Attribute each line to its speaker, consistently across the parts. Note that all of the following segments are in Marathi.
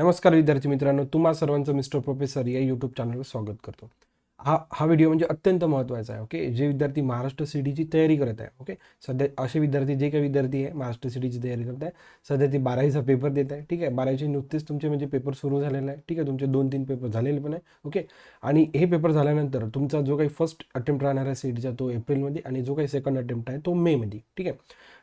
Speaker 1: नमस्कार विद्यार्थी मित्रांनो तुम्हा सर्वांचं मिस्टर प्रोफेसर या यूट्यूब चॅनलवर स्वागत करतो. हा हा व्हिडिओ म्हणजे अत्यंत महत्त्वाचा आहे ओके जे विद्यार्थी महाराष्ट्र सिटीची तयारी करत आहे ओके सध्या असे विद्यार्थी जे काही विद्यार्थी आहे महाराष्ट्र सिटीची तयारी करत आहे सध्या ते बारावीचा पेपर देत आहे ठीक आहे? बारावीचे नुकतेच तुमचे म्हणजे पेपर सुरू झालेला आहे ठीक आहे? तुमचे दोन तीन पेपर झालेले पण आहे ओके आणि हे पेपर झाल्यानंतर तुमचा जो काही फर्स्ट अटेम्प्ट राहणार आहे सीईटीचा तो एप्रिलमध्ये आणि जो काही सेकंड अटेम्प्ट आहे तो मेमध्ये ठीक आहे?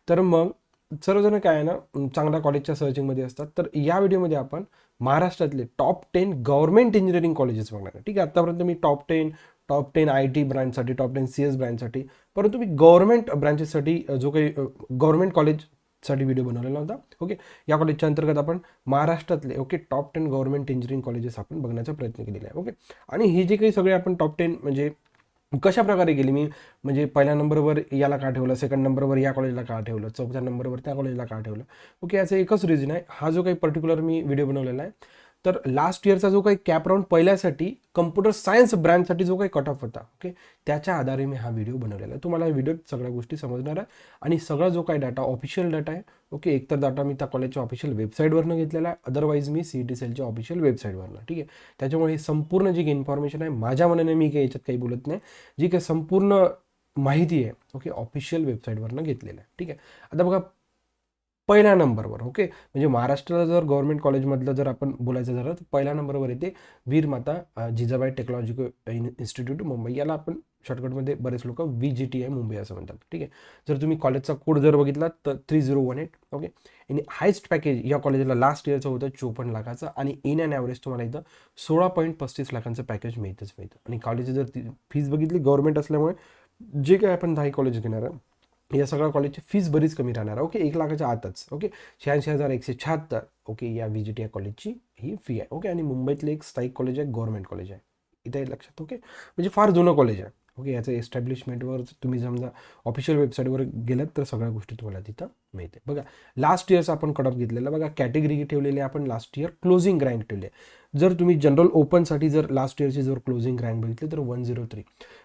Speaker 1: तर मग सर्वजण काय आहे ना चांगल्या कॉलेजच्या सर्चिंगमध्ये असतात. तर या व्हिडिओमध्ये आपण महाराष्ट्रातले top ten government engineering colleges बघणार आहे. ठीक आहे? आतापर्यंत मी top ten top ten I T ब्रँचसाठी top ten C S ब्रँचसाठी परंतु मी गव्हर्नमेंट ब्रँचेससाठी जो काही गव्हर्नमेंट कॉलेजसाठी व्हिडिओ बनवलेला होता. ओके या कॉलेजच्या अंतर्गत आपण महाराष्ट्रातले okay top ten government engineering colleges आपण बघण्याचा प्रयत्न केलेला आहे. ओके आणि ही जे काही सगळे आपण टॉप टेन म्हणजे कशा प्रकारे गेली? मी म्हणजे पहिल्या नंबरवर याला का ठेवलं? सेकंड नंबरवर या कॉलेजला का ठेवलं? चौथ्या नंबरवर त्या कॉलेजला का ठेवलं? ओके याचं एकच रिझन आहे. हा जो काही पर्टिक्युलर मी व्हिडिओ बनवलेला आहे तर लास्ट इयरचा जो काही कॅप राऊंड पहिल्यासाठी कम्प्युटर सायन्स ब्रँचसाठी जो काही कट ऑफ होता ओके त्याच्या आधारे मी हा व्हिडिओ बनवलेला आहे. तुम्हाला व्हिडिओत सगळ्या गोष्टी समजणार आहे. आणि सगळा जो काही डाटा ऑफिशियल डाटा आहे ओके एकतर डाटा मी त्या कॉलेजच्या ऑफिशियल वेबसाईटवरनं घेतलेला आहे. अदरवाईज मी सी टी सेलच्या ऑफिशियल वेबसाईटवरनं ठीक आहे? त्याच्यामुळे हे संपूर्ण जी काही इन्फॉर्मेशन आहे माझ्या मनाने मी काही याच्यात काही बोलत नाही. जी काही संपूर्ण माहिती आहे ओके ऑफिशियल वेबसाईटवरनं घेतलेलं आहे ठीक आहे? आता बघा पहिल्या नंबरवर ओके? म्हणजे महाराष्ट्राला जर गव्हर्नमेंट कॉलेजमधलं जर आपण बोलायचं झालं तर पहिल्या नंबरवर येते वीरमाता माता जिजाबाई टेक्नॉलॉजिकल इन्स्टिट्यूट मुंबई. याला आपण शॉर्टकटमध्ये बरेच लोक V J T I Mumbai असं म्हणतात ठीक आहे? जर तुम्ही कॉलेजचा कोड जर बघितला तर three zero one eight okay? आणि हायस्ट पॅकेज या कॉलेजला लास्ट इयरचं होतं चोपन्न लाखाचं आणि इन अँड ॲव्हरेज तुम्हाला इथं सोळा पॉईंट पस्तीस लाखांचं पॅकेज मिळतच मिळतं. आणि कॉलेजची जर ती फीज बघितली गव्हर्नमेंट असल्यामुळे जे काय आपण दहा कॉलेज घेणार आहे या सगळ्या कॉलेजची फीज बरीच कमी राहणार. ओके एक लाखाच्या आतच. ओके शहाऐंशी हजार एकशे शहात्तर. ओके या व्ही जी टी कॉलेजची ही फी आहे. ओके आणि मुंबईतलं एक स्थायिक कॉलेज आहे गव्हर्नमेंट कॉलेज आहे. इथे लक्षात ओके म्हणजे फार जुनं कॉलेज आहे. ओके याचं एस्टॅब्लिशमेंटवर तुम्ही समजा ऑफिशियल वेबसाईटवर गेलात तर सगळ्या गोष्टी तुम्हाला तिथं मिळते बघा लास्ट इयरचा आपण कडप घेतलेला. बघा कॅटेगरी ठेवलेली आहे आपण लास्ट इयर क्लोजिंग रँक ठेवली आहे. जर तुम्ही जनरल ओपनसाठी जर लास्ट इयरची जर क्लोजिंग रँक बघितली तर वन झिरो थ्री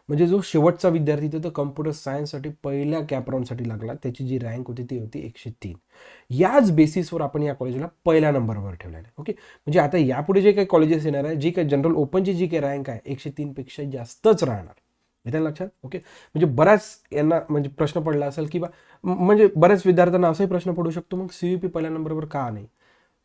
Speaker 1: म्हणजे जो शेवटचा विद्यार्थी तो कम्प्युटर सायन्ससाठी पहिल्या कॅप राऊंडसाठी लागला त्याची जी रँक होती ती होती एकशे तीन. याच बेसिसवर आपण या कॉलेजला पहिल्या नंबरवर ठेवलेलं आहे ओके म्हणजे आता यापुढे जे काही कॉलेजेस येणार आहे जी काही जनरल ओपनची जी काही रँक आहे एकशे तीनपेक्षा जास्तच राहणार. येत्या लक्षात? ओके म्हणजे बऱ्याच यांना म्हणजे प्रश्न पडला असेल किंवा म्हणजे बऱ्याच विद्यार्थ्यांना असाही प्रश्न पडू शकतो मग सी यू पी पहिल्या नंबरवर का नाही?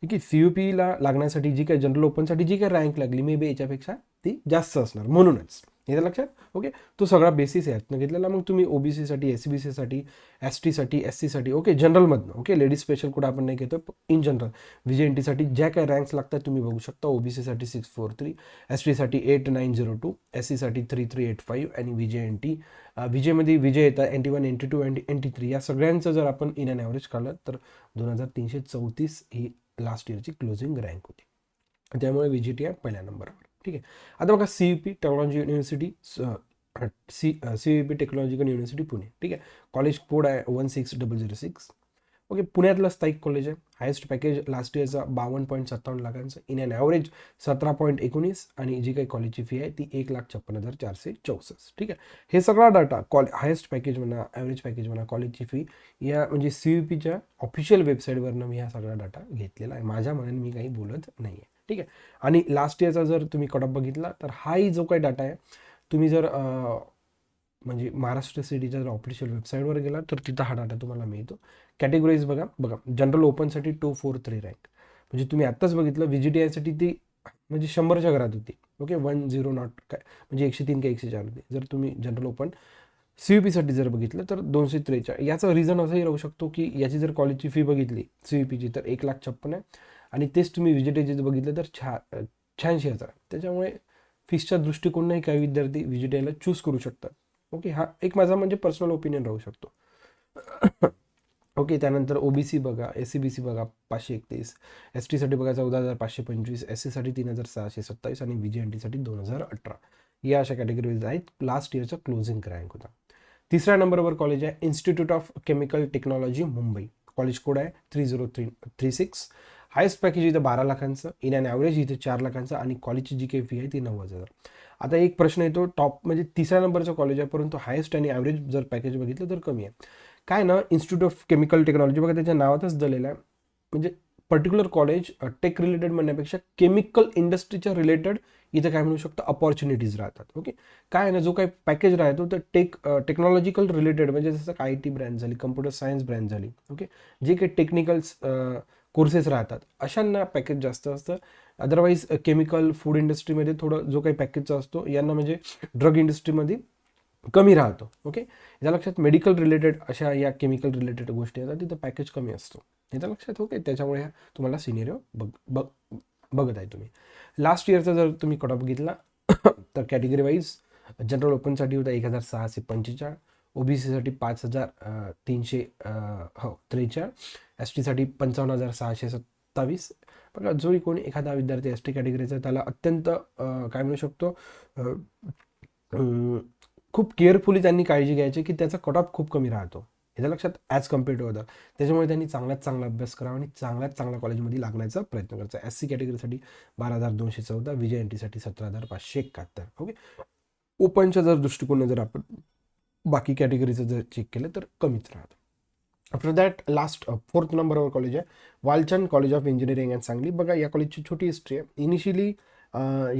Speaker 1: ठीक आहे? सी यू पीला लागण्यासाठी जी काही जनरल ओपनसाठी जी काही रँक लागली मे बी याच्यापेक्षा ती जास्त असणार म्हणूनच. येत्या लक्षात? ओके तो सगळा बेसिस आहे. यातनं घेतलेला. मग तुम्ही ओबीसीसाठी एस बी सीसाठी एस टीसाठी एस सीसाठी ओके जनरलमधनं ओके लेडीज स्पेशल कुठं आपण नाही घेतो इन जनरल व्ही एन टीसाठी ज्या काही रँक्स लागतात तुम्ही बघू शकता. ओबीसीसाठी सिक्स फोर थ्री एस टीसाठी eight nine zero two S सीसाठी थ्री थ्री एट फाईव्ह आणि विजय एन टी विजयमध्ये विजय येतात N T one N T two N T N T three या सगळ्यांचं जर आपण इन अँड ॲव्हरेज काढलं तर दोन हजार तीनशे चौतीस ही लास्ट इयरची क्लोजिंग रँक होती. त्यामुळे व्ही जी टी आहे पहिल्या नंबरवर. ठीक आहे. आता बघा C U P technology university C C U P technological university Pune. ठीक आहे. कॉलेज कोड आहे one six double zero six okay पुण्यातलं स्थायिक कॉलेज आहे. हायेस्ट पॅकेज लास्ट इयरचा बावन्न पॉईंट सत्तावन्न लाखांचं. इन अँड ॲव्हरेज सतरा पॉईंट एकोणीस आणि जी काही कॉलेजची फी आहे ती एक लाख छप्पन हजार चारशे चौसष्ट. ठीक आहे? हे सगळा डाटा कॉल हायेस्ट पॅकेज म्हणा ॲव्हरेज पॅकेज म्हणा कॉलेजची फी या म्हणजे सी यू पीच्या ऑफिशियल वेबसाईटवरनं मी हा सगळा डाटा घेतलेला आहे. माझ्या मनाने मी काही बोलत नाही आहे ठीक आहे? आणि लास्ट इयरचा जर तुम्ही कटअप बघितला तर हाही जो काही डाटा आहे तुम्ही जर म्हणजे महाराष्ट्र सिटीच्या जर ऑफिशियल वेबसाईटवर गेला तर तिथं हा डाटा तुम्हाला मिळतो. कॅटेगरीज बघा बघा जनरल ओपनसाठी टू फोर थ्री रँक म्हणजे तुम्ही आत्ताच बघितलं व्ही जी आयसाठी ती म्हणजे शंभरच्या घरात होती. ओके वन झिरो नॉट काय म्हणजे एकशे तीन का एकशे चार होती. जर तुम्ही जनरल ओपन सी यू पीसाठी जर बघितलं तर दोनशे त्रेचाळीस. याचा रिझन असंही राहू शकतो की याची जर कॉलेजची फी बघितली सी यू पीची तर एक लाख छप्पन आहे. आणि तेच तुम्ही व्हिजिटेची बघितलं तर छा शहाऐंशी हजार. त्याच्यामुळे फीसच्या दृष्टिकोनही काही विद्यार्थी व्हिजिटेला चूज करू शकतात. ओके हा एक माझा म्हणजे पर्सनल ओपिनियन राहू शकतो. ओके त्यानंतर ओबीसी बघा एस सी बी सी बघा पाचशे एकतीस. एस टीसाठी बघा चौदा हजार पाचशे पंचवीस एस सीसाठी तीन हजार सहाशे सत्तावीस आणि व्ही जी एन टीसाठी दोन हजार अठरा. या अशा कॅटेगरीज आहेत. लास्ट इयरचा क्लोजिंग रँक होता. तिसऱ्या नंबरवर कॉलेज आहे institute of chemical technology Mumbai. College code आहे three zero three three six highest package इथं बारा लाखांचं. इन अँड ॲव्हरेज इथे चार लाखांचं. आणि कॉलेजची जी काही फी आहे ती नव्वद हजार. आता एक प्रश्न येतो टॉप म्हणजे तिसऱ्या नंबरचं कॉलेज आहे परंतु हायेस्ट आणि ॲव्हरेज जर पॅकेज बघितलं तर कमी आहे. काय ना इन्स्टिट्यूट ऑफ केमिकल टेक्नॉलॉजी बघा त्याच्या नावातच दिलेलं आहे. म्हणजे पर्टिक्युलर कॉलेज टेक रिलेटेड म्हणण्यापेक्षा केमिकल इंडस्ट्रीच्या रिलेटेड इथं काय म्हणू शकतो अपॉर्च्युनिटीज राहतात. ओके काय आहे ना जो काही पॅकेज राहतो तर टेक टेक्नॉलॉजिकल रिलेटेड म्हणजे जसं आय टी ब्रँच झाली कम्प्युटर सायन्स ब्रँच झाली. ओके जे काही टेक्निकल्स कोर्सेस राहतात अशांना पॅकेज जास्त असतं. अदरवाईज केमिकल फूड इंडस्ट्रीमध्ये थोडं जो काही पॅकेजचा असतो यांना म्हणजे ड्रग इंडस्ट्रीमध्ये कमी राहतो. ओके याच्या लक्षात मेडिकल रिलेटेड अशा या केमिकल रिलेटेड गोष्टी येतात तिथं पॅकेज कमी असतो. याच्या लक्षात ओके त्याच्यामुळे ह्या तुम्हाला सिनियर बघ बघ बघत आहे तुम्ही लास्ट इयरचा जर तुम्ही कट ऑफ घेतला तर कॅटेगरी वाईज जनरल ओपनसाठी होता एक हजार सहाशे पंचेचाळ ओबीसीसाठी पाच हजार तीनशे हो त्रेचाळ एस टीसाठी पंचावन्न हजार सहाशे सत्तावीस बघा जोही कोणी एखादा विद्यार्थी एस टी कॅटेगरीचा त्याला अत्यंत काय म्हणू शकतो खूप केअरफुली त्यांनी काळजी घ्यायची की त्याचा कट ऑफ खूप कमी राहतो. ह्याच्या लक्षात ॲज कंपेअर टू अदर त्याच्यामुळे त्यांनी चांगल्यात चांगला अभ्यास करावा आणि चांगल्यात चांगल्या कॉलेजमध्ये लागण्याचा प्रयत्न करायचा. एस सी कॅटेगरीसाठी बारा हजार दोनशे चौदा विजय एन टीसाठी सतरा हजार पाचशे एकाहत्तर. ओके ओपनच्या जर दृष्टिकोन जर आपण बाकी कॅटेगरीचं जर चेक केलं तर कमीच राहतं. आफ्टर दॅट लास्ट फोर्थ नंबरवर कॉलेज आहे Walchand college of engineering and Sangli बघा या कॉलेजची छोटी हिस्ट्री आहे. इनिशियली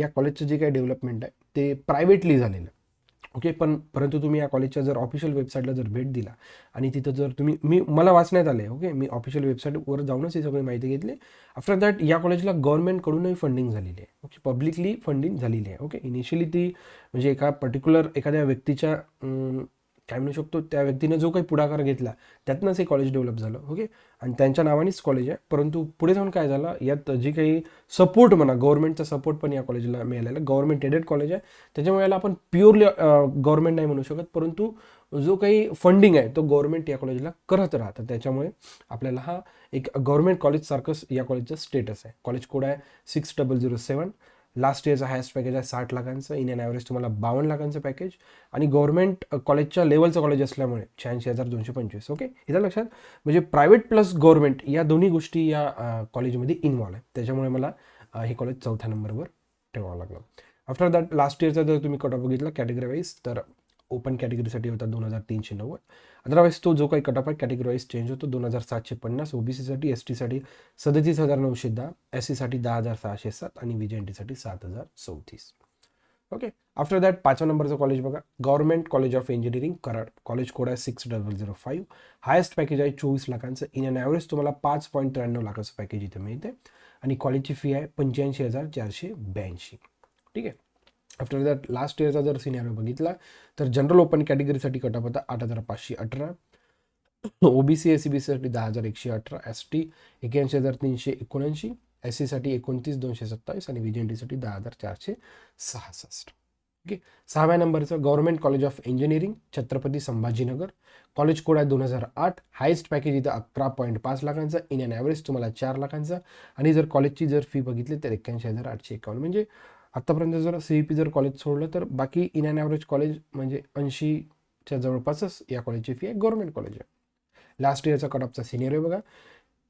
Speaker 1: या कॉलेजचं जे काही डेव्हलपमेंट आहे ते प्रायव्हेटली झालेलं. आहे ओके पण परंतु तुम्ही या कॉलेजच्या जर ऑफिशियल वेबसाईटला जर भेट दिला आणि तिथं जर तुम्ही मी मला वाचण्यात आले ओके मी ऑफिशियल वेबसाईटवर जाऊनच ही सगळी माहिती घेतली. आफ्टर दॅट या कॉलेजला गव्हर्नमेंटकडूनही फंडिंग झालेली आहे. ओके पब्लिकली फंडिंग झालेली आहे. ओके इनिशियली ती म्हणजे एका पर्टिक्युलर एखाद्या व्यक्तीच्या काय म्हणू शकतो त्या व्यक्तीने जो काही पुढाकार घेतला त्यातनंच हे कॉलेज डेव्हलप झालं ओके आणि त्यांच्या नावानेच कॉलेज आहे. परंतु पुढे जाऊन काय झालं यात जे काही सपोर्ट म्हणा गव्हर्नमेंटचा सपोर्ट पण या कॉलेजला मिळालेला गव्हर्नमेंट एडेड कॉलेज आहे. त्याच्यामुळे याला आपण प्युअरली गव्हर्नमेंट नाही म्हणू शकत. परंतु जो काही फंडिंग आहे तो गव्हर्नमेंट या कॉलेजला करत राहतं. त्याच्यामुळे आपल्याला हा एक गव्हर्नमेंट कॉलेजसारखंच या कॉलेजचं स्टेटस आहे. कॉलेज कोड आहे six double zero seven last इयरचा highest package आहे साठ लाखांचं इन एन ॲव्हरेज तुम्हाला बावन्न लाखांचं पॅकेज आणि गव्हर्नमेंट कॉलेजच्या लेवलचं कॉलेज असल्यामुळे शहाऐंशी हजार दोनशे पंचवीस ओके इथं लक्षात. म्हणजे प्रायव्हेट प्लस गव्हर्नमेंट या दोन्ही गोष्टी या कॉलेजमध्ये इन्वॉल्व आहे त्याच्यामुळे मला हे कॉलेज चौथ्या नंबरवर ठेवावं लागलं. आफ्टर दॅट लास्ट इयरचा जर तुम्ही कट ऑफ बघितला कॅटेगरी वाईज तर ओपन कॅटेगरीसाठी होता दोन हजार तीनशे नव्वद. अदरवाईज तो जो काही कट ऑफ आहे कॅटेगरीवाईज चेंज होतो दोन हजार सातशे पन्नास ओबीसीसाठी एस टीसाठी सदतीस हजार नऊशे दहा एस सीसाठी दहा हजार सहाशे सात आणि विजय एन टीसाठी सात हजार चौतीस. ओके आफ्टर दॅट पाचव्या नंबरचं कॉलेज बघा. Government college of engineering Karad. College code आहे six double zero five highest package आहे चोवीस लाखांचं. इन अन ॲव्हरेज तुम्हाला पाच पॉईंट त्र्याण्णव लाखाचं पॅकेज इथे मिळते. आणि कॉलेजची फी आहे पंच्याऐंशी हजार चारशे ब्याऐंशी. ठीक आहे? आफ्टर दॅट लास्ट इयरचा जर सिनियर बघितला तर जनरल ओपन कॅटेगरीसाठी कटअप होता आठ हजार पाचशे अठरा. ओबीसी एस सी बी सीसाठी दहा हजार एकशे अठरा. एस टी एक्याऐंशी हजार तीनशे एकोणऐंशी. एस सीसाठी एकोणतीस दोनशे सत्तावीस आणि व्ही टीसाठी दहा हजार चारशे सहासष्ट. ओके सहाव्या नंबरचं government college of engineering Chhatrapati Sambhajinagar. College code आहे दोन हजार आठ. हायेस्ट पॅकेज इथं अकरा पॉईंट पाच लाखांचा. इन अन ॲव्हरेज तुम्हाला चार लाखांचा. आणि जर कॉलेजची जर फी बघितली तर एक्क्याऐंशी हजार आठशे एकावन्न. म्हणजे आत्तापर्यंत जर सी ई पी जर कॉलेज सोडलं तर बाकी इन अँड ॲव्हरेज कॉलेज म्हणजे ऐंशीच्या जवळपासच या कॉलेजची फी आहे. गव्हर्नमेंट कॉलेज आहे. लास्ट इयरचा कट ऑफचा सिनियर आहे बघा.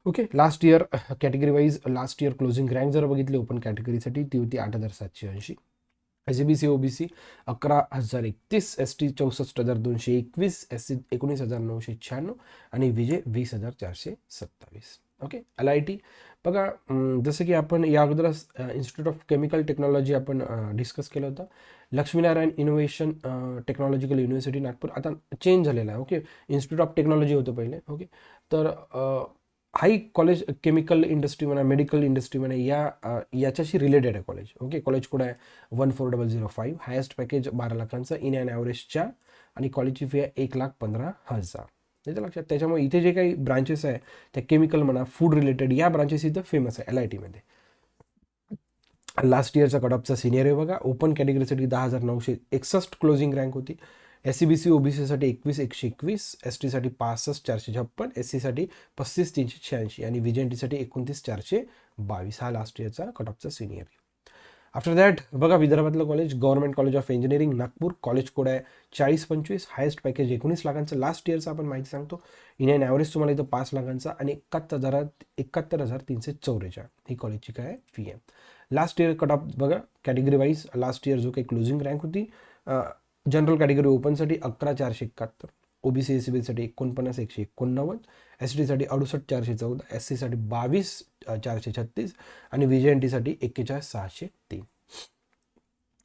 Speaker 1: Okay last year category wise last year closing rank जर बघितली ओपन कॅटेगरीसाठी ती होती आठ हजार सातशे ऐंशी. S B C O B C अकरा हजार एकतीस एस टी चौसष्ट हजार दोनशे एकवीस एस सी एकोणीस हजार नऊशे शहाण्णव आणि विजय वीस हजार चारशे सत्तावीस. ओके? एल आय टी बघा जसं की आपण या अगोदरच इन्स्टिट्यूट ऑफ केमिकल टेक्नॉलॉजी आपण डिस्कस केलं होतं. Laxminarayan innovation technological university Nagpur. आता चेंज झालेला आहे ओके? इन्स्टिट्यूट ऑफ टेक्नॉलॉजी होतं पहिले ओके? तर हाय कॉलेज केमिकल इंडस्ट्री म्हणा मेडिकल इंडस्ट्री म्हणा या याच्याशी रिलेटेड आहे कॉलेज ओके? कॉलेज कोड आहे? One four double zero five highest package बारा लाखांचं इन अँड ॲव्हरेजच्या आणि कॉलेजची फी आहे एक लाख पंधरा हजार. त्याच्या लक्षात. त्याच्यामुळे इथे जे काही ब्रांचेस आहे त्या केमिकल म्हणा फूड रिलेटेड या ब्रांचेस इथं फेमस आहे एल आय टीमध्ये लास्ट इयरचा कटअपचा सिनियर आहे बघा. ओपन कॅटेगरीसाठी दहा हजार नऊशे एकसष्ट क्लोजिंग रँक होती. S C B C O B सीसाठी एकवीस एकशे एकवीस. एस टीसाठी पासष्ट चारशे छप्पन. एस सीसाठी पस्तीस तीनशे शहाऐंशी. आणि व्ही एकोणतीस चारशे बावीस. हा लास्ट इयरचा कटअपचा सिनियर आफ्टर दॅट बघा विदर्भातलं college government college of engineering Nagpur college code आहे? चाळीस पंचवीस हायेस्ट पॅकेज एकोणीस लाखांचं लास्ट इयरचं आपण माहिती सांगतो. इन अँड ॲव्हरेज तुम्हाला इथं पाच लाखांचा आणि एकाहत्तर हजारात एकाहत्तर हजार तीनशे चौवेचाळ ही कॉलेजची काय फी आहे. लास्ट इयर कट ऑफ बघा कॅटेगरी वाईज लास्ट इयर जो काही क्लोजिंग रँक होती जनरल कॅटेगरी ओपनसाठी अकरा चारशे एकाहत्तर. ओबीसी एस सी बीसाठी एकोणपन्नास एकशे एकोणनव्वद एस टीसाठी अडुसष्ट चारशे चौदा एस सीसाठी बावीस चारशे छत्तीस आणि व्ही जे एन टीसाठी एक्केचाळीस सहाशे तीन.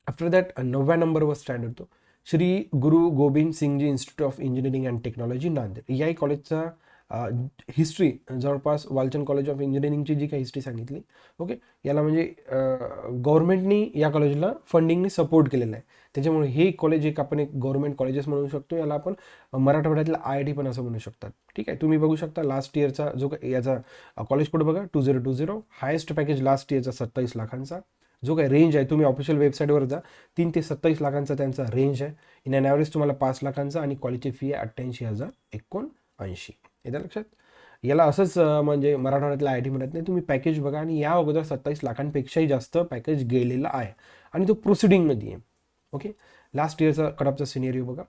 Speaker 1: आफ्टर दॅट नवव्या नंबरवर स्टँड होतो. Shri Guru Gobind Singhji institute of engineering and technology Nanded. याही कॉलेजचा हिस्ट्री जवळपास वालचंद कॉलेज ऑफ इंजिनिअरिंगची जी काही हिस्ट्री सांगितली ओके याला म्हणजे गव्हर्नमेंटनी या कॉलेजला फंडिंगनी सपोर्ट केलेला आहे. त्याच्यामुळे हे कॉलेज एक आपण एक गव्हर्नमेंट कॉलेजेस म्हणू शकतो याला आपण मराठवाड्यातलं आय आय टी पण असं म्हणू शकतात. ठीक आहे? तुम्ही बघू शकता लास्ट इयरचा जो याचा कॉलेज कोड बघा two zero two zero highest package last इयरचा सत्तावीस लाखांचा. जो काही रेंज आहे तुम्ही ऑफिशियल वेबसाईटवर जा तीन ते सत्तावीस लाखांचा त्यांचा रेंज आहे. इन अन ॲव्हरेज तुम्हाला पाच लाखांचा आणि कॉलेजची फी आहे अठ्ठ्याऐंशी हजार एकोणऐंशी. येत्या लक्षात? याला असंच म्हणजे मराठवाड्यातलं आय टी म्हणत नाही. तुम्ही पॅकेज बघा आणि या अगोदर सत्तावीस लाखांपेक्षाही जास्त पॅकेज गेलेला आहे. आणि तो प्रोसिडिंगमध्ये आहे. ओके? लास्ट इयरचा कटअपचा सिनेरिओ बघा.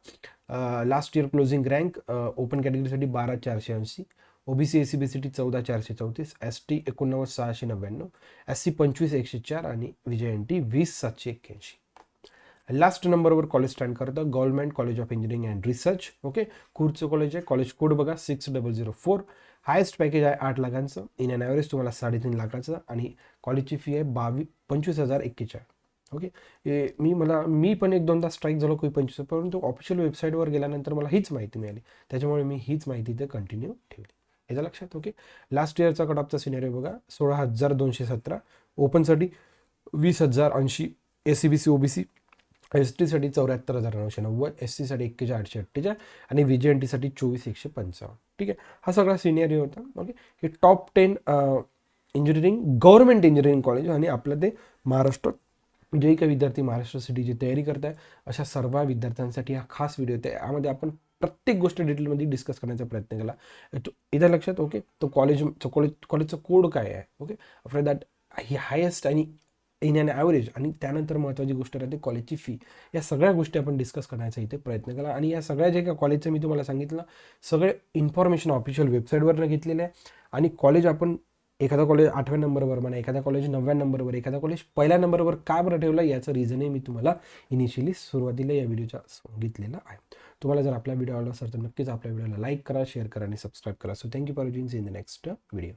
Speaker 1: Last year closing rank open कॅटेगरीसाठी बारा चारशे ऐंशी OBC S C B C T चौदा चारशे चौतीस एस टी एकोणनव्वद सहाशे नव्याण्णव एस सी पंचवीस एकशे चार आणि विजय एन टी वीस सातशे एक्क्याऐंशी. लास्ट नंबरवर कॉलेज स्टँड करतं government college of engineering and research okay? कुर्चं college आहे कॉलेज कोड बघा six double zero four highest package आहे आठ लाखांचं. इन अँड ॲव्हरेज तुम्हाला साडेतीन लाखाचं आणि कॉलेजची फी आहे बावीस पंचवीस हजार एक्केचाळीस. ओके मी मला मी पण एक दोनदा स्ट्राईक झालो काही पंचवीस परंतु ऑफिशियल वेबसाईटवर गेल्यानंतर मला हीच माहिती मिळाली. त्याच्यामुळे मी हीच माहिती इथे कंटिन्यू ठेवली. याच्या लक्षात ओके लास्ट इयरचा कटऑफचा सिनेरिओ बघा. सोळा हजार दोनशे सतरा ओपनसाठी वीस हजार ऐंशी S C B C O B C S टीसाठी चौऱ्याहत्तर हजार नऊशे नव्वद एस सीसाठी एक्केचाळीस आठशे अठ्ठेचाळीस आणि व्ही जे एन टीसाठी चोवीस एकशे पंचावन्न. ठीक आहे? हा सगळा सिनेरिओ होता ओके हे top ten engineering government engineering college आणि आपलं ते महाराष्ट्र जे काही विद्यार्थी महाराष्ट्र सिटीची तयारी करत आहे अशा सर्व विद्यार्थ्यांसाठी हा खास व्हिडिओ आहे यामध्ये आपण प्रत्येक गोष्ट डिटेलमध्ये डिस्कस करण्याचा प्रयत्न केला. तो इथं लक्षात ओके तो कॉलेज कॉलेज कॉलेजचं कोड काय आहे? ओके आफ्टर दॅट ही हायेस्ट आणि इन अँड ॲव्हरेज आणि त्यानंतर महत्त्वाची गोष्ट राहते कॉलेजची फी या सगळ्या गोष्टी आपण डिस्कस करण्याचा इथे प्रयत्न केला. आणि या सगळ्या जे काही कॉलेजचं मी तुम्हाला सांगितलं सगळे इन्फॉर्मेशन ऑफिशियल वेबसाईटवरनं घेतलेलं आहे. आणि कॉलेज आपण एखादा कॉलेज आठव्या नंबरवर म्हणा एखादा कॉलेज नवव्या नंबरवर एखादा कॉलेज पहिल्या नंबरवर का बरं ठेवलं याचं रिझनही मी तुम्हाला इनिशियली सुरुवातीला या व्हिडिओच्या सांगितलेलं आहे. तुम्हाला जर आपला व्हिडिओ आवडला असेल तर नक्कीच आपल्या व्हिडिओला लाईक करा शेअर करा आणि सबस्क्राईब करा. So thank you for watching in the next video